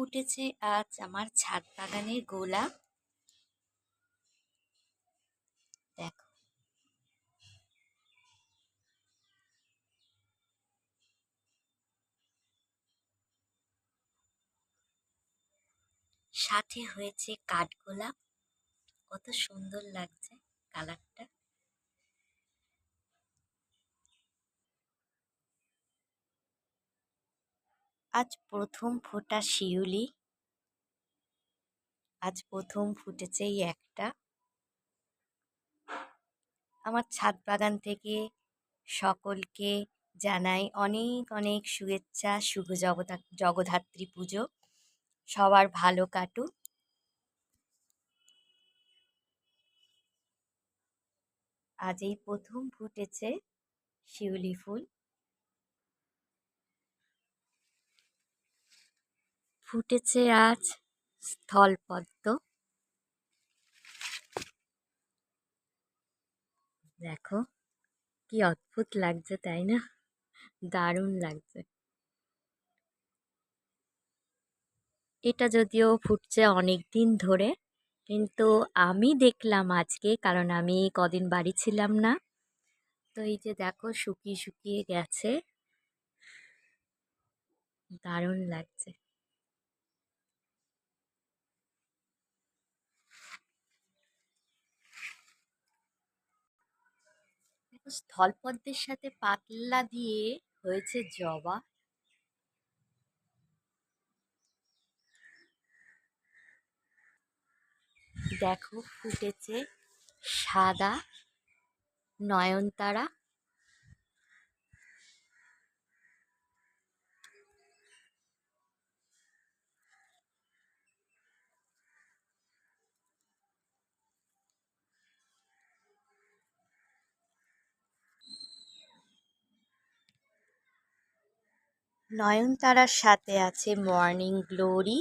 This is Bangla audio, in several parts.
ফুটেছে আজ আমার ছাদ বাগানের গোলাপ দেখো। সাথে হয়েছে কাঠগোলাপ। কত সুন্দর লাগছে কালারটা। আজ প্রথম ফোটা শিউলি। আজ প্রথম ফুটেছে এই একটা। আমার ছাদ বাগান থেকে সকলকে জানাই অনেক অনেক শুভেচ্ছা, শুভ জগদা জগদ্ধাত্রী পুজো। সবার ভালো কাটুক। আজ এই প্রথম ফুটেছে শিউলি ফুল। ফুটেছে আজ স্থলপদ্ম। দেখো, কি অদ্ভুত লাগছে, তাই না? দারুণ লাগছে। এটা যদিও ফুটছে অনেক দিন ধরে, কিন্তু আমি দেখলাম আজকে, কারণ আমি কদিন বাড়ি ছিলাম না। তো এই যে দেখো, শুকিয়ে শুকিয়ে গেছে। দারুণ লাগছে। স্থলপদ্মের সাথে পাতলা দিয়ে হয়েছে জবা। দেখো ফুটেছে সাদা নয়নতারা। নয়নতারার সাথে আছে মর্নিং গ্লোরি।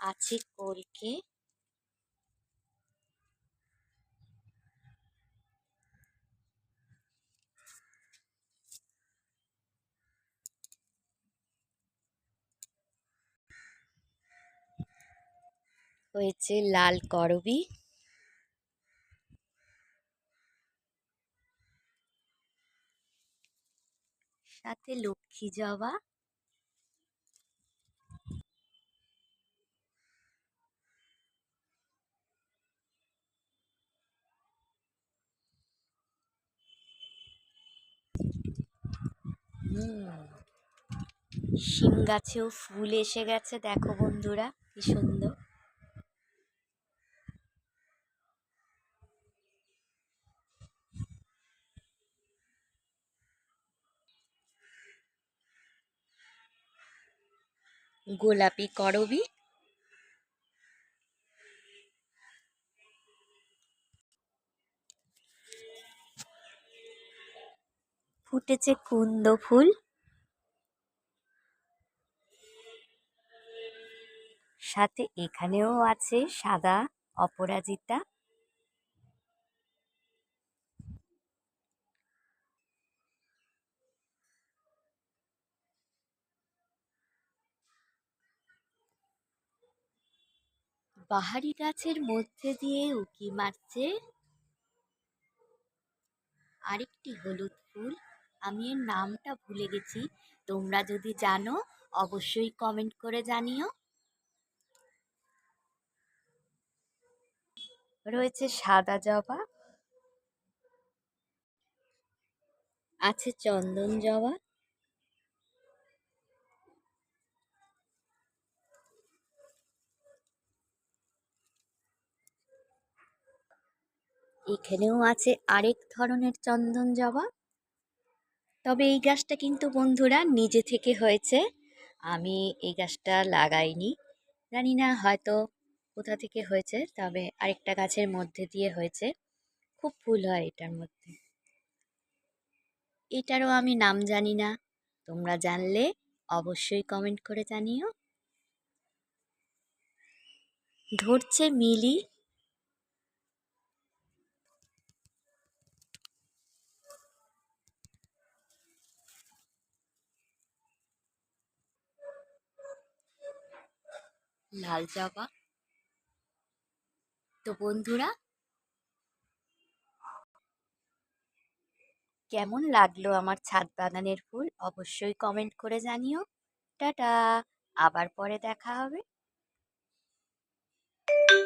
আছে কলকে। হয়েছে লাল করবি। সাথে লক্ষ্মী জবা শিম গাছেও ফুল এসে গেছে, দেখো বন্ধুরা, কি সুন্দর। গোলাপি করবি? ফুটেছে কুন্দ ফুল। সাথে এখানেও আছে সাদা অপরাজিতা। বাহারি গাছের মধ্যে দিয়ে উকি মারছে। আরেকটি হলুদ ফুল। আমি এর নামটা ভুলে গেছি। তোমরা যদি জানো, অবশ্যই কমেন্ট করে জানিও। রয়েছে সাদা জবা। আছে চন্দন জবা। এখানেও আছে আরেক ধরনের চন্দন জবা। তবে এই গাছটা কিন্তু বন্ধুরা নিজে থেকে হয়েছে। আমি এই গাছটা লাগাইনি। জানি না হয়তো কোথা থেকে হয়েছে, তবে আরেকটা গাছের মধ্যে দিয়ে হয়েছে। খুব ফুল হয় এটার মধ্যে। এটারও আমি নাম জানি না। তোমরা জানলে অবশ্যই কমেন্ট করে জানিও। ধরছে মিলি। লাল জবা তো বন্ধুরা, কেমন লাগল আমার ছাদ বাগানের ফুল? অবশ্যই কমেন্ট করে জানিও। টাটা, আবার পরে দেখা হবে।